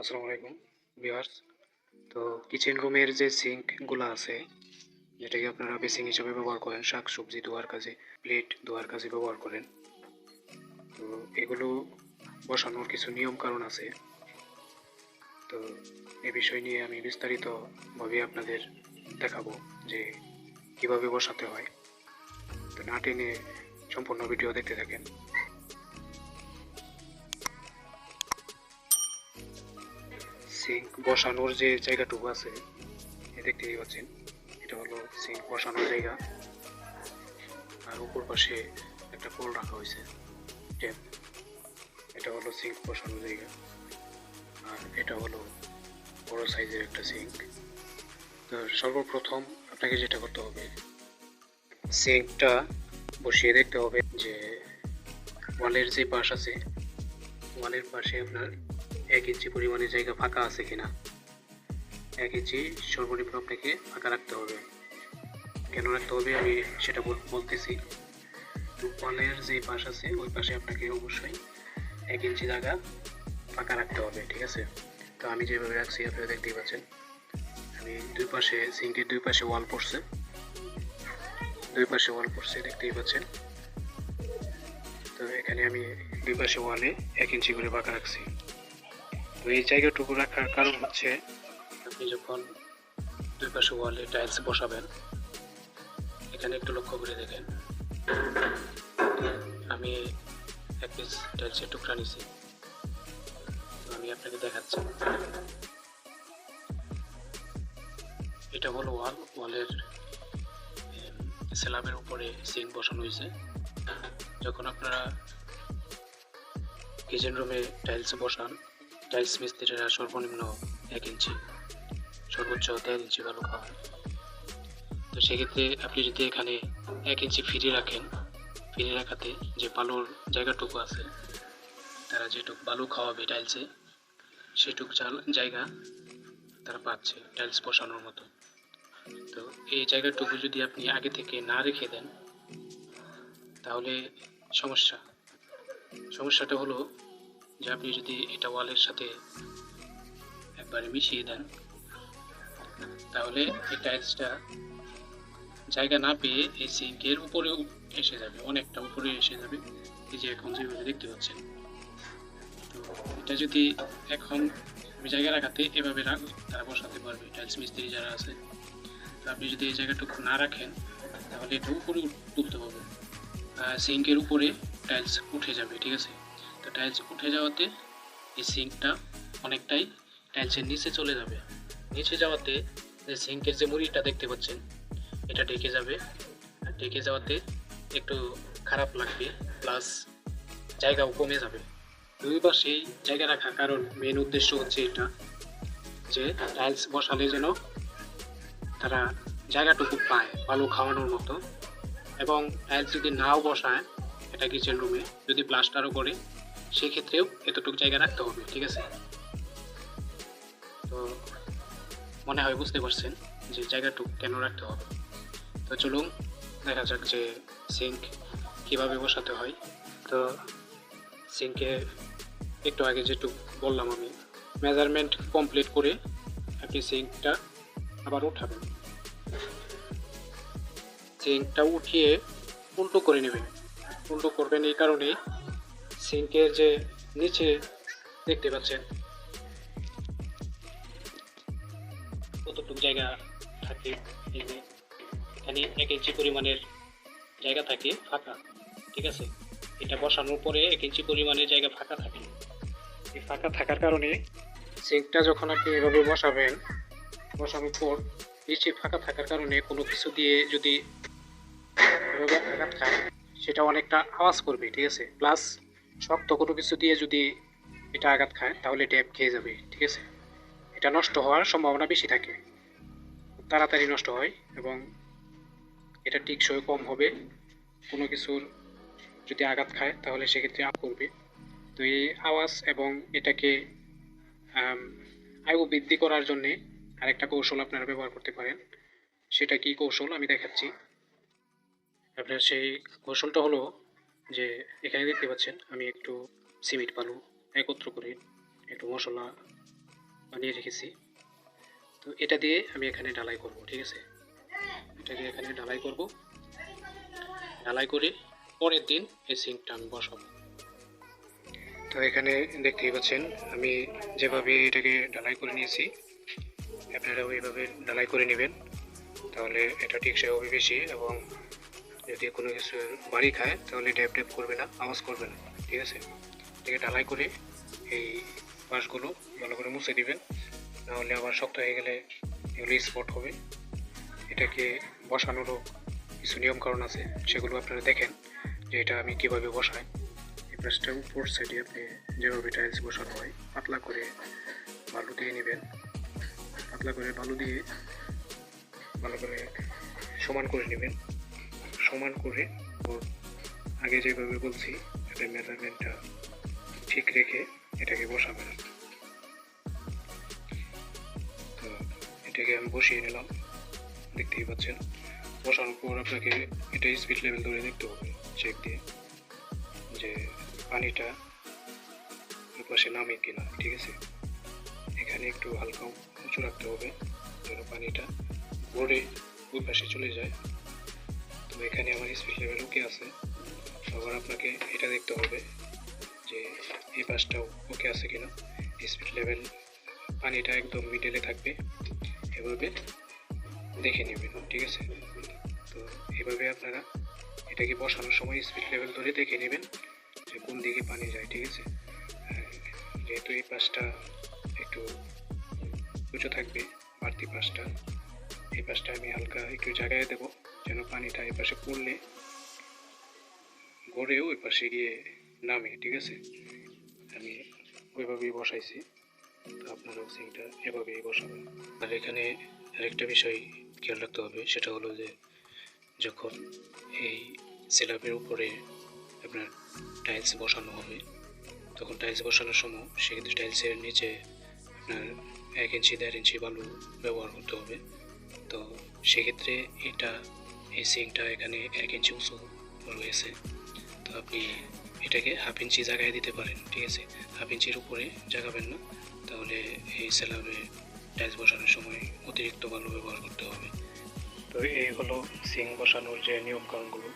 আসসালামু আলাইকুম ভিউয়ার্স তো কিচেন রুমের যে সিঙ্কগুলো আছে, যেটাকে আপনারা বেসিং হিসেবে ব্যবহার করেন শাক সবজি ধোয়ার কাজে প্লেট ধোয়ার কাজে ব্যবহার করেন। তো এগুলো বসানোর কিছু নিয়ম কারণ আছে। তো এ বিষয় নিয়ে আমি বিস্তারিতভাবে আপনাদের দেখাবো যে কীভাবে বসাতে হয়। তো না টেনে সম্পূর্ণ ভিডিও দেখতে থাকেন। সিঙ্ক বসানোর যে জায়গাটুকু আছে দেখতেই পাচ্ছেন, এটা হলো সিঙ্ক বসানোর জায়গা। আর উপর পাশে একটা পোল রাখা হয়েছে ট্যাপ এটা হলো সিঙ্ক, বসানোর জায়গা। আর এটা হলো বড় সাইজের একটা সিঙ্ক। তো সর্বপ্রথম আপনাকে যেটা করতে হবে, সিঙ্কটা বসিয়ে দেখতে হবে যে ওয়ালের যে পাশ আছে, ওয়ালের পাশে আপনার এক ইঞ্চি পরিমাণে জায়গা ফাঁকা আছে কিনা? এক ইঞ্চি সর্বনিম্ন আপনাকে ফাঁকা রাখতে হবে। কেন রাখতে হবে আমি সেটা বল- বলতেছি। ওয়ালের যে পাশ আছে, ওই পাশে আপনাকে অবশ্যই এক ইঞ্চি জায়গা ফাঁকা রাখতে হবে, ঠিক আছে? তো আমি যেভাবে রাখছি, আপনারা দেখতেই পাচ্ছেন। আমি দুই পাশে সিঙ্কের দুই পাশে ওয়াল পড়ছে। দুই পাশে ওয়াল পড়ছে, দেখতেই পাচ্ছেন। তো এখানে আমি দুই পাশে ওয়ালে এক ইঞ্চি করে ফাঁকা রাখছি। তো এই জায়গাটুকু রাখার কারণ হচ্ছে আপনি যখন দুই পাশে ওয়ালে টাইলস বসাবেন, এখানে একটু লক্ষ্য করে দেখেন। আমি এক পিস টাইলসের টুকরা নিছি। আমি আপনাকে দেখাচ্ছি। এটা হলো ওয়াল। ওয়ালের স্ল্যাবের উপরে সিঙ্ক বসানো হয়েছে। যখন আপনারা কিচেন রুমে টাইলস বসান টাইলস মিস্ত্রিরা সর্বনিম্ন এক ইঞ্চি। সর্বোচ্চ দেড় ইঞ্চি বালু খাওয়ান তো সেক্ষেত্রে আপনি যদি এখানে এক ইঞ্চি ফিরে রাখেন ফিরে রাখাতে যে বালুর জায়গাটুকু আছে, তারা যেটুকু বালু খাওয়াবে টাইলসে, সেটুকু জায়গা তারা পাচ্ছে টাইলস বসানোর মতো। তো এই জায়গাটুকু যদি আপনি আগে থেকে না রেখে দেন, তাহলে সমস্যা। সমস্যাটা হলো যে আপনি যদি এটা ওয়ালের সাথে একবারে মিশিয়ে দেন, তাহলে এই টাইলসটা জায়গা না পেয়ে এই সিঙ্কের উপরে এসে যাবে, অনেকটা উপরে এসে যাবে। এই যে এখন যেভাবে দেখতে পাচ্ছেন। এটা যদি এখন জায়গা রাখাতে এভাবে রাখ, তারা বসাতে পারবে, টাইলস মিস্ত্রি যারা আছে। তো আপনি যদি এই জায়গাটুকু না রাখেন, তাহলে এটা উপরে তুলতে হবে সিঙ্কের উপরে টাইলস উঠে যাবে, ঠিক আছে? তো টাইলস উঠে যাওয়াতে এই সিঙ্কটা অনেকটাই টাইলসের নিচে চলে যাবে। নিচে যাওয়াতে যে সিঙ্কের যে মুড়িটা দেখতে পাচ্ছেন, এটা ঢেকে যাবে। ঢেকে যাওয়াতে একটু খারাপ লাগবে, প্লাস জায়গাও কমে যাবে। দুই পাশেই জায়গা রাখা কারণ মেন উদ্দেশ্য হচ্ছে এটা, যে টাইলস বসালে যেন তারা জায়গাটুকু পায় বালু খাওয়ানোর মতো। এবং টাইলস যদি নাও বসায় এটা কিচেন রুমে যদি প্লাস্টারও করে, সেক্ষেত্রেও এতটুকু জায়গা রাখতে হবে, ঠিক আছে? তো মনে হয় বুঝতে পারছেন যে জায়গাটুকু কেন রাখতে হবে। তো চলুন, দেখা যাক যে সিঙ্ক কীভাবে বসাতে হয়। তো সিঙ্কে একটু আগে যেটুকু বললাম আমি মেজারমেন্ট কমপ্লিট করে আপনি সিঙ্কটা আবার উঠাবেন। সিঙ্কটা উঠিয়ে উল্টো করে নেবেন। উল্টো করবেন এই কারণে সিঙ্কের যে নিচে দেখতে পাচ্ছেন। কতটুকু জায়গা থাকে এখানে এক ইঞ্চি পরিমাণের জায়গা থাকে ফাঁকা, ঠিক আছে? এটা বসানোর পরে এক ইঞ্চি পরিমাণের জায়গা ফাঁকা থাকে। এই ফাঁকা থাকার কারণে সিঙ্কটা যখন আপনি এভাবে বসাবেন, বসানোর পর নিচে ফাঁকা থাকার কারণে কোনো কিছু দিয়ে যদি এভাবে আঘাত খায় সেটা অনেকটা আওয়াজ করবে, ঠিক আছে? প্লাস শক্ত কোনো কিছু দিয়ে যদি এটা আঘাত খায়, তাহলে ট্যাপ খেয়ে যাবে, ঠিক আছে? এটা নষ্ট হওয়ার সম্ভাবনা বেশি থাকে। তাড়াতাড়ি নষ্ট হয় এবং এটা টিকসই কম হবে। কোনো কিছুর যদি আঘাত খায়, তাহলে সেক্ষেত্রে আপ করবে। তো এই আওয়াজ এবং এটাকে আয়ু বৃদ্ধি করার জন্যে আরেকটা কৌশল আপনারা ব্যবহার করতে পারেন। সেটা কি কৌশল? আমি দেখাচ্ছি। আপনার সেই কৌশলটা হলো যে এখানে দেখতে পাচ্ছেন, আমি একটু সিমেন্ট বালু একত্র করে একটু মশলা বানিয়ে রেখেছি। তো এটা দিয়ে আমি এখানে ডালাই করব, ঠিক আছে? এটা দিয়ে এখানে ডালাই করব। ডালাই করে পরের দিন এই সিঙ্কটা আমি বসাবো। তো এখানে দেখতেই পাচ্ছেন, আমি যেভাবে এটাকে ডালাই করে নিয়েছি, আপনারাও এইভাবে ডালাই করে নেবেন। তাহলে এটা টেকসই হবে বেশি এবং যদি কোনো কিছু বাড়ি খায়, তাহলে ড্যাপ ড্যাপ করবে না, আওয়াজ করবে না, ঠিক আছে? এটাকে ডালাই করে এই বাঁশগুলো ভালো করে মুছে দিবেন। নাহলে আবার শক্ত হয়ে গেলে এগুলো স্পট হবে। এটাকে বসানোরও কিছু নিয়ম কারণ আছে, সেগুলো আপনারা দেখেন যে এটা আমি কীভাবে বসাই। এই পাশটা উপর সাইডে আপনি যেভাবে টাইলস বসানো হয়, পাতলা করে বালু দিয়ে নেবেন। পাতলা করে বালু দিয়ে ভালো করে সমান করে নেবেন। সমান করে আগে যেভাবে বলছি, এটা মেজারমেন্টটা ঠিক রেখে এটাকে বসাবেন তো এটাকে আমি বসিয়ে নিলাম, দেখতেই পাচ্ছেন। বসানোর পর আপনাকে এটা স্পিড লেভেল ধরে দেখতে হবে চেক দিয়ে, যে পানিটা পাশে নামে কিনা, ঠিক আছে? এখানে একটু হালকা উঁচু রাখতে হবে, যেন পানিটা বোর্ডে ওই পাশে চলে যায়। তো এখানে আমার স্পিড লেভেল ওকে আছে? আবার আপনাকে এটা দেখতে হবে যে এই পাশটাও ওকে আছে কিনা। স্পিড লেভেল পানিটা একদম মিডলে থাকবে। এভাবে দেখে নেবেন, ঠিক আছে? তো এভাবে আপনারা এটাকে বসানোর সময় স্পিড লেভেল ধরে দেখে নেবেন যে কোন দিকে পানি যায়, ঠিক আছে? যেহেতু এই পাশটা একটু উঁচু থাকবে, বাড়তি পাশটা, এই পাশটা আমি হালকা একটু জায়গায় দেবো। যেন পানিটা এই পাশে পড়লে গড়ে ওই পাশে গিয়ে নামে, ঠিক আছে? আমি ওইভাবেই বসাইছি। তো আপনারাও সিংটা এভাবেই বসাবেন। আর এখানে আরেকটা বিষয় খেয়াল রাখতে হবে, সেটা হলো যে যখন এই স্ল্যাবের উপরে আপনার টাইলস বসানো হবে, তখন টাইলস বসানোর সময় সেক্ষেত্রে টাইলসের নিচে আপনার এক ইঞ্চি দেড় ইঞ্চি বালু ব্যবহার করতে হবে। তো সেক্ষেত্রে এটা এই সিংটা এখানে এক ইঞ্চি উঁচু রয়েছে। তো আপনি এটাকে হাফ ইঞ্চি জায়গায় দিতে পারেন, ঠিক আছে? হাফ ইঞ্চির উপরে জাগাবেন না, তাহলে এই স্ল্যাবে টাইলস বসানোর সময় অতিরিক্ত বালু ব্যবহার করতে হবে। তো এই হলো সিং বসানোর যে নিয়ম কানুনগুলো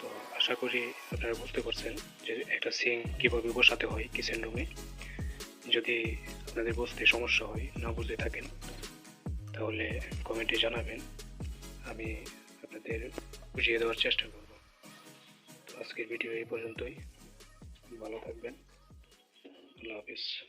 তো আশা করি আপনারা বুঝতে পারছেন যে একটা সিং কীভাবে বসাতে হয় কিচেন রুমে যদি আপনাদের বুঝতে সমস্যা হয়, না বুঝতে থাকেন, তাহলে কমেন্টে জানাবেন। আমি আপনাদের বুঝিয়ে দেওয়ার চেষ্টা করব। তো আজকের ভিডিও এই পর্যন্তই। ভালো থাকবেন। আল্লাহ হাফিজ।